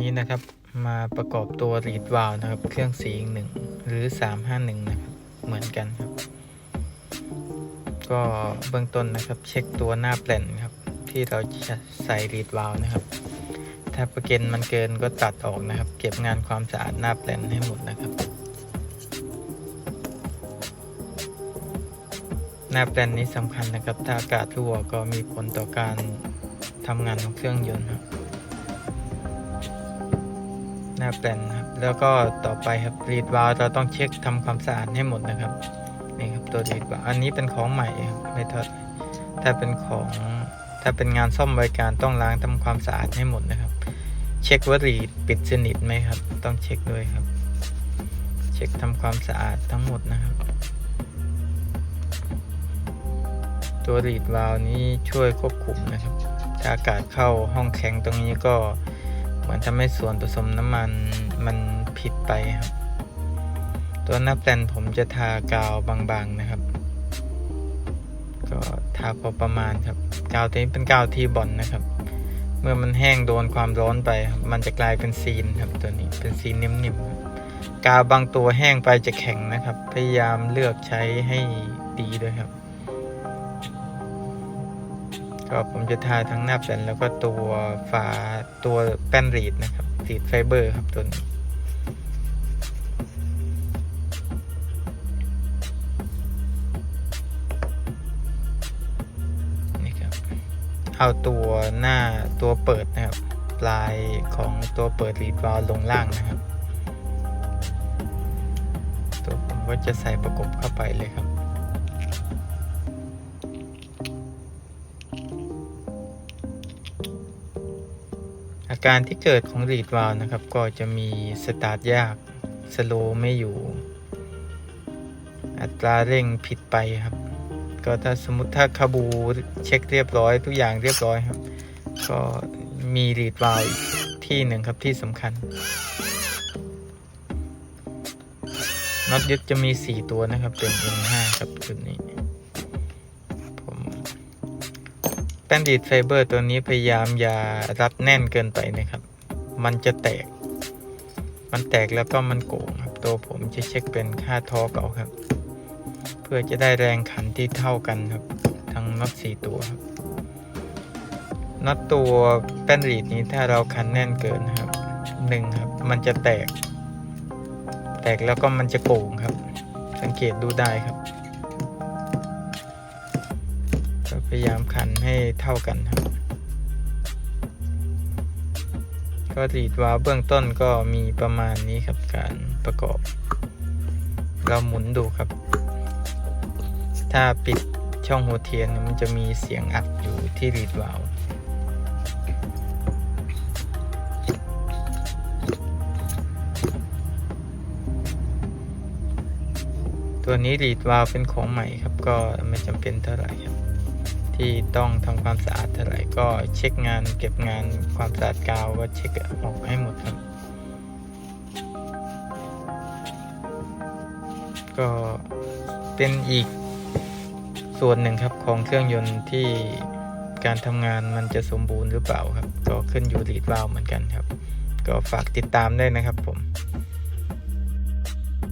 นี้นะครับมาประกอบตัวรีดวาลวนะครับ เครื่องสีหนึ่งหรือ 351 นะครับ เหมือนกันครับ ก็เบื้องต้นนะครับ เช็คตัวหน้าแปลนครับ ที่เราจะใส่รีดวาลวนะครับ ถ้าประเก็นมันเกินก็ตัดออกนะครับ เก็บงานความสะอาดหน้าแปลนให้หมดนะครับ หน้าแปลนนี้สำคัญนะครับ ถ้าอากาศรั่วก็มีผลต่อการทำงานของเครื่องยนต์ครับ หน้าแปลนะครับ แล้วก็ต่อไปครับรีดวาล์วเราต้องเช็คทำความสะอาดให้หมดนะครับนี่ครับตัวรีดวาล์วอันนี้เป็นของใหม่ครับไม่ทอดถ้าเป็นของถ้าเป็นงานซ่อมบริการต้องล้างทำความสะอาดให้หมดนะครับ เช็คว่ารีดปิดสนิทไหมครับ ต้องเช็คด้วยครับ เช็คทำความสะอาดทั้งหมดนะครับ ตัวรีดวาล์วนี้ช่วยควบคุมนะครับถ้าอากาศเข้าห้องแข็งตรงนี้ก็ มือนทำให้ส่วนผสมน้ำมันมันผิดไปครับ ตัวหน้าแปลนผมจะทากาวบางๆนะครับ ก็ทาพอประมาณครับ กาวตัวนี้เป็นกาวทีบอลนะครับ เมื่อมันแห้งโดนความร้อนไปครับมันจะกลายเป็นซีนครับตัวนี้เป็นซีนนิ่มๆกาวบางตัวแห้งไปจะแข็งนะครับ พยายามเลือกใช้ให้ดีด้วยครับ ก็ผมจะทาทั้งหน้าแผ่นแล้วก็ตัวฝาตัวแป้นรีดนะครับรีดไฟเบอร์ครับตัวนี้นี่ครับเอาตัวหน้าตัวเปิดนะครับ ปลายของตัวเปิดรีดวาล์วลงล่างนะครับ ตัวผมก็จะใส่ประกบเข้าไปเลยครับ อาการที่เกิดของรีดวาลนะครับ ก็จะมีสตาร์ทยากสโลว์ไม่อยู่ อัตราเร่งผิดไปครับ ก็ถ้าสมมติถ้าคาบูเช็คเรียบร้อยทุกอย่างเรียบร้อยครับ ก็มีรีดวาลที่หนึ่งครับที่สำคัญน็อตยึดจะมี 4 ตัวนะครับเป็น M5 ครับชุดนี้ แป้นดีดไฟเบอร์ตัวนี้พยายามอย่ารัดแน่นเกินไปนะครับ มันจะแตก มันแตกแล้วก็มันโก่งครับ ตัวผมจะเช็คเป็นค่าทอร์กเอาครับ เพื่อจะได้แรงขันที่เท่ากันครับ ทั้งน็อตสี่ตัวครับน็อตตัวแป้นรีดนี้ถ้าเราขันแน่นเกินครับหนึ่งครับ มันจะแตก แตกแล้วก็มันจะโก่งครับ สังเกตดูได้ครับ พยายามขันให้เท่ากันครับ ก็รีดวาวเบื้องต้นก็มีประมาณนี้ครับการประกอบ เราหมุนดูครับ ถ้าปิดช่องหัวเทียนมันจะมีเสียงอัดอยู่ที่รีดวาล์วตัวนี้รีดวาล์วเป็นของใหม่ครับก็ไม่จำเป็นเท่าไหร่ครับ ที่ต้องทำความสะอาดเท่าไหร่ก็เช็คงานเก็บงานความสะอาดกาวก็เช็คออกให้หมดครับ ก็เป็นอีกส่วนหนึ่งครับของเครื่องยนต์ที่การทำงานมันจะสมบูรณ์หรือเปล่าครับ ก็ขึ้นอยู่รีดวาล์วเหมือนกันครับ ก็ฝากติดตามได้นะครับผม